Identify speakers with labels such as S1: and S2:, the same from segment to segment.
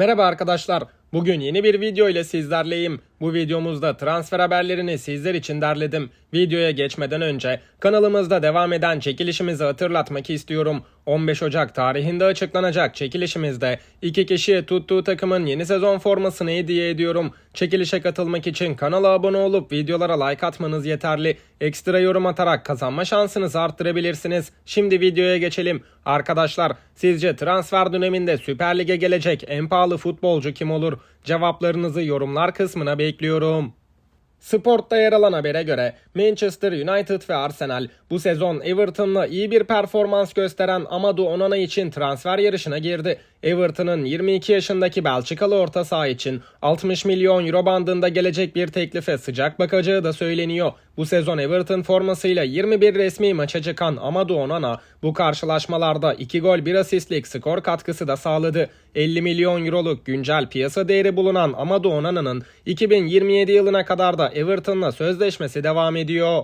S1: Merhaba arkadaşlar. Bugün yeni bir video ile sizlerleyim. Bu videomuzda transfer haberlerini sizler için derledim. Videoya geçmeden önce kanalımızda devam eden çekilişimizi hatırlatmak istiyorum. 15 Ocak tarihinde açıklanacak çekilişimizde iki kişiye tuttuğu takımın yeni sezon formasını hediye ediyorum. Çekilişe katılmak için kanala abone olup videolara like atmanız yeterli. Ekstra yorum atarak kazanma şansınızı arttırabilirsiniz. Şimdi videoya geçelim. Arkadaşlar sizce transfer döneminde Süper Lig'e gelecek en pahalı futbolcu kim olur? Cevaplarınızı yorumlar kısmına bekliyorum. Sport'ta yer alan habere göre Manchester United ve Arsenal bu sezon Everton'la iyi bir performans gösteren Amadou Onana için transfer yarışına girdi. Everton'ın 22 yaşındaki Belçikalı orta saha için 60 milyon euro bandında gelecek bir teklife sıcak bakacağı da söyleniyor. Bu sezon Everton formasıyla 21 resmi maça çıkan Amadou Onana bu karşılaşmalarda 2 gol 1 asistlik skor katkısı da sağladı. 50 milyon euroluk güncel piyasa değeri bulunan Amadou Onana'nın 2027 yılına kadar da Everton'la sözleşmesi devam ediyor.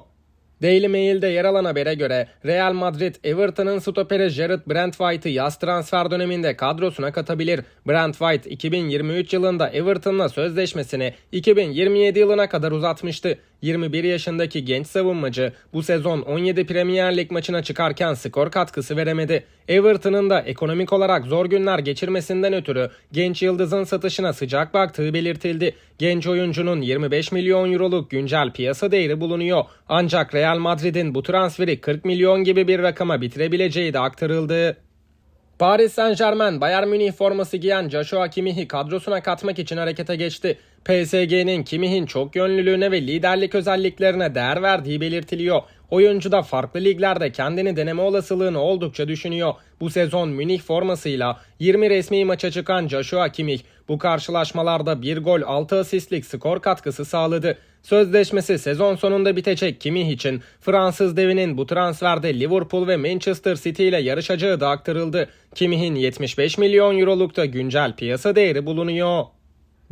S1: Daily Mail'de yer alan habere göre Real Madrid Everton'ın stoperi Jared Brent White'ı yaz transfer döneminde kadrosuna katabilir. Brent White 2023 yılında Everton'la sözleşmesini 2027 yılına kadar uzatmıştı. 21 yaşındaki genç savunmacı bu sezon 17 Premier Lig maçına çıkarken skor katkısı veremedi. Everton'ın da ekonomik olarak zor günler geçirmesinden ötürü genç yıldızın satışına sıcak baktığı belirtildi. Genç oyuncunun 25 milyon euroluk güncel piyasa değeri bulunuyor. Ancak Real Madrid'in bu transferi 40 milyon gibi bir rakama bitirebileceği de aktarıldı. Paris Saint Germain Bayern Münih forması giyen Joshua Kimmich'i kadrosuna katmak için harekete geçti. PSG'nin Kimmich'in çok yönlülüğüne ve liderlik özelliklerine değer verdiği belirtiliyor. Oyuncu da farklı liglerde kendini deneme olasılığını oldukça düşünüyor. Bu sezon Münih formasıyla 20 resmi maça çıkan Joshua Kimmich bu karşılaşmalarda 1 gol 6 asistlik skor katkısı sağladı. Sözleşmesi sezon sonunda bitecek Kimmich için Fransız devinin bu transferde Liverpool ve Manchester City ile yarışacağı da aktarıldı. Kimmich'in 75 milyon eurolukta güncel piyasa değeri bulunuyor.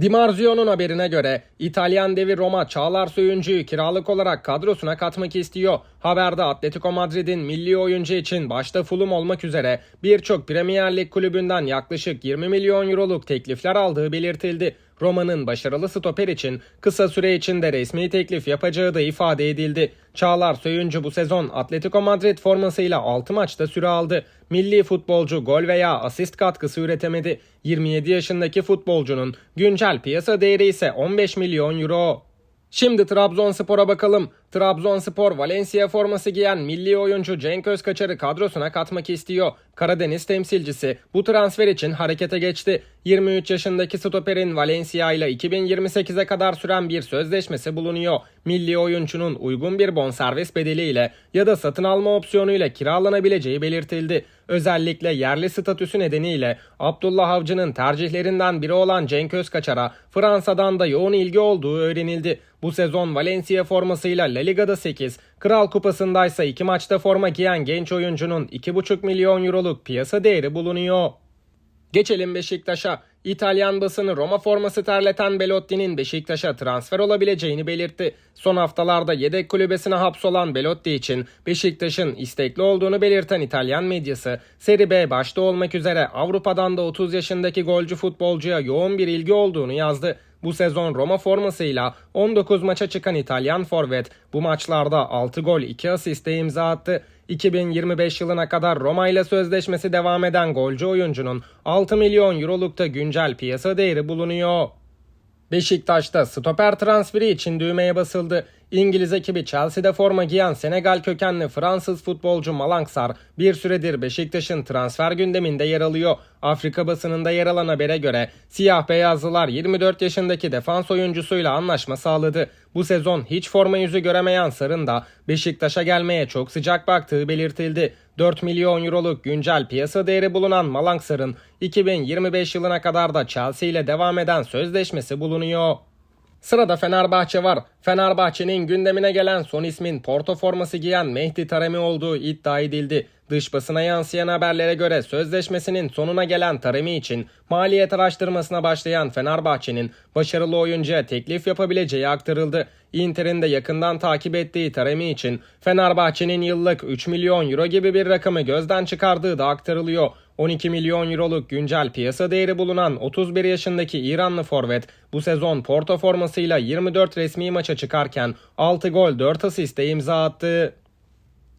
S1: Di Marzio'nun haberine göre İtalyan devi Roma Çağlar Söyüncü'yü kiralık olarak kadrosuna katmak istiyor. Haberde Atletico Madrid'in milli oyuncu için başta Fulham olmak üzere birçok Premier Lig kulübünden yaklaşık 20 milyon euroluk teklifler aldığı belirtildi. Roma'nın başarılı stoper için kısa süre içinde resmi teklif yapacağı da ifade edildi. Çağlar Söyüncü bu sezon Atletico Madrid formasıyla 6 maçta süre aldı. Milli futbolcu gol veya asist katkısı üretemedi. 27 yaşındaki futbolcunun güncel piyasa değeri ise 15 milyon euro. Şimdi Trabzonspor'a bakalım. Trabzonspor Valencia forması giyen milli oyuncu Cenk Özkaçar'ı kadrosuna katmak istiyor. Karadeniz temsilcisi bu transfer için harekete geçti. 23 yaşındaki stoperin Valencia ile 2028'e kadar süren bir sözleşmesi bulunuyor. Milli oyuncunun uygun bir bonservis bedeliyle ya da satın alma opsiyonuyla kiralanabileceği belirtildi. Özellikle yerli statüsü nedeniyle Abdullah Avcı'nın tercihlerinden biri olan Cenk Özkaçar'a Fransa'dan da yoğun ilgi olduğu öğrenildi. Bu sezon Valencia formasıyla La Liga'da 8, Kral Kupası'ndaysa 2 maçta forma giyen genç oyuncunun 2,5 milyon euroluk piyasa değeri bulunuyor. Geçelim Beşiktaş'a. İtalyan basını Roma forması terleten Belotti'nin Beşiktaş'a transfer olabileceğini belirtti. Son haftalarda yedek kulübesine hapsolan Belotti için Beşiktaş'ın istekli olduğunu belirten İtalyan medyası, Serie B başta olmak üzere Avrupa'dan da 30 yaşındaki golcü futbolcuya yoğun bir ilgi olduğunu yazdı. Bu sezon Roma formasıyla 19 maça çıkan İtalyan forvet bu maçlarda 6 gol 2 asiste imza attı. 2025 yılına kadar Roma ile sözleşmesi devam eden golcü oyuncunun 6 milyon eurolukta güncel piyasa değeri bulunuyor. Beşiktaş'ta stoper transferi için düğmeye basıldı. İngiliz ekibi Chelsea'de forma giyen Senegal kökenli Fransız futbolcu Malangsar bir süredir Beşiktaş'ın transfer gündeminde yer alıyor. Afrika basınında yer alan habere göre siyah beyazlılar 24 yaşındaki defans oyuncusuyla anlaşma sağladı. Bu sezon hiç forma yüzü göremeyen Sarın da Beşiktaş'a gelmeye çok sıcak baktığı belirtildi. 4 milyon euroluk güncel piyasa değeri bulunan Malangsar'ın 2025 yılına kadar da Chelsea ile devam eden sözleşmesi bulunuyor. Sırada Fenerbahçe var. Fenerbahçe'nin gündemine gelen son ismin Porto forması giyen Mehdi Taremi olduğu iddia edildi. Dış basına yansıyan haberlere göre sözleşmesinin sonuna gelen Taremi için maliyet araştırmasına başlayan Fenerbahçe'nin başarılı oyuncuya teklif yapabileceği aktarıldı. Inter'in de yakından takip ettiği Taremi için Fenerbahçe'nin yıllık 3 milyon euro gibi bir rakamı gözden çıkardığı da aktarılıyor. 12 milyon euroluk güncel piyasa değeri bulunan 31 yaşındaki İranlı forvet bu sezon Porto formasıyla 24 resmi maça çıkarken 6 gol 4 asiste imza attı.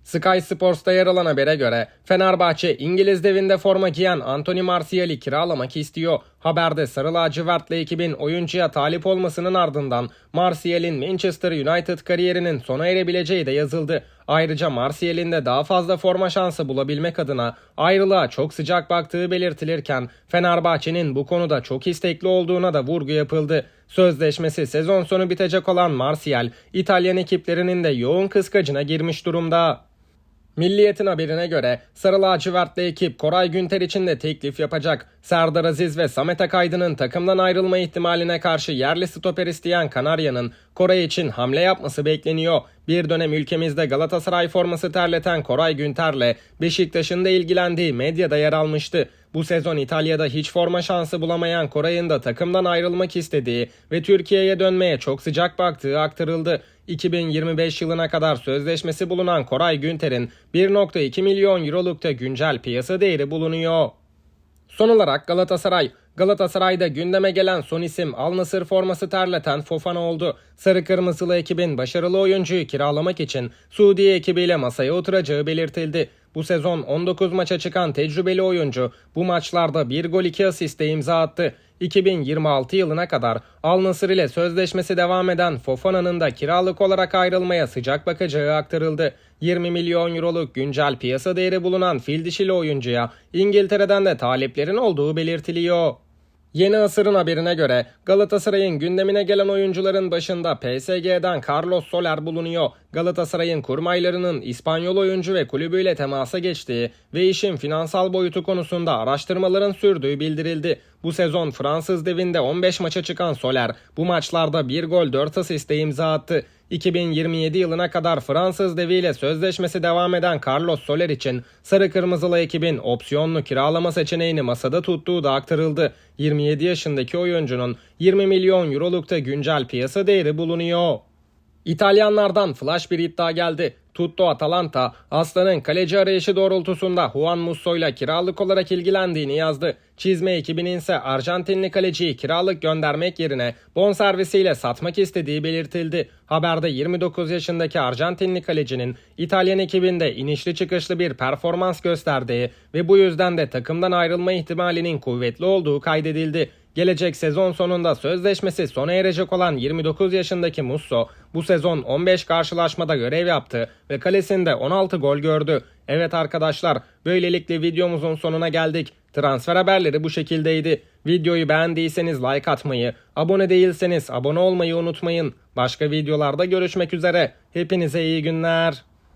S1: Sky Sports'ta yer alan habere göre Fenerbahçe İngiliz devinde forma giyen Anthony Martial'i kiralamak istiyor. Haberde Sarı Lacivertli ekibin oyuncuya talip olmasının ardından Martial'in Manchester United kariyerinin sona erebileceği de yazıldı. Ayrıca Martial'in de daha fazla forma şansı bulabilmek adına ayrılığa çok sıcak baktığı belirtilirken Fenerbahçe'nin bu konuda çok istekli olduğuna da vurgu yapıldı. Sözleşmesi sezon sonu bitecek olan Martial, İtalyan ekiplerinin de yoğun kıskacına girmiş durumda. Milliyetin haberine göre Sarı Lacivertli ekip Koray Günter için de teklif yapacak. Serdar Aziz ve Samet Akaydın'ın takımdan ayrılma ihtimaline karşı yerli stoper isteyen Kanarya'nın Koray için hamle yapması bekleniyor. Bir dönem ülkemizde Galatasaray forması terleten Koray Günter'le Beşiktaş'ın da ilgilendiği medyada yer almıştı. Bu sezon İtalya'da hiç forma şansı bulamayan Koray'ın da takımdan ayrılmak istediği ve Türkiye'ye dönmeye çok sıcak baktığı aktarıldı. 2025 yılına kadar sözleşmesi bulunan Koray Günter'in 1.2 milyon eurolukta güncel piyasa değeri bulunuyor. Son olarak Galatasaray. Galatasaray'da gündeme gelen son isim Al Nassr forması terleten Fofana oldu. Sarı Kırmızılı ekibin başarılı oyuncuyu kiralamak için Suudi ekibiyle masaya oturacağı belirtildi. Bu sezon 19 maça çıkan tecrübeli oyuncu bu maçlarda 1 gol 2 asiste imza attı. 2026 yılına kadar Al Nassr ile sözleşmesi devam eden Fofana'nın da kiralık olarak ayrılmaya sıcak bakacağı aktarıldı. 20 milyon euroluk güncel piyasa değeri bulunan fil dişili oyuncuya İngiltere'den de taliplerin olduğu belirtiliyor. Yeni Asır'ın haberine göre Galatasaray'ın gündemine gelen oyuncuların başında PSG'den Carlos Soler bulunuyor. Galatasaray'ın kurmaylarının İspanyol oyuncu ve kulübüyle temasa geçtiği ve işin finansal boyutu konusunda araştırmaların sürdüğü bildirildi. Bu sezon Fransız devinde 15 maça çıkan Soler bu maçlarda 1 gol 4 asiste imza attı. 2027 yılına kadar Fransız deviyle sözleşmesi devam eden Carlos Soler için sarı kırmızılı ekibin opsiyonlu kiralama seçeneğini masada tuttuğu da aktarıldı. 27 yaşındaki oyuncunun 20 milyon eurolukta güncel piyasa değeri bulunuyor. İtalyanlardan flash bir iddia geldi. Tutto Atalanta, Aslan'ın kaleci arayışı doğrultusunda Juan Musso ile kiralık olarak ilgilendiğini yazdı. Çizme ekibinin ise Arjantinli kaleciyi kiralık göndermek yerine bonservisiyle satmak istediği belirtildi. Haberde 29 yaşındaki Arjantinli kalecinin İtalyan ekibinde inişli çıkışlı bir performans gösterdiği ve bu yüzden de takımdan ayrılma ihtimalinin kuvvetli olduğu kaydedildi. Gelecek sezon sonunda sözleşmesi sona erecek olan 29 yaşındaki Musso bu sezon 15 karşılaşmada görev yaptı ve kalesinde 16 gol gördü. Evet arkadaşlar böylelikle videomuzun sonuna geldik. Transfer haberleri bu şekildeydi. Videoyu beğendiyseniz like atmayı, abone değilseniz abone olmayı unutmayın. Başka videolarda görüşmek üzere. Hepinize iyi günler.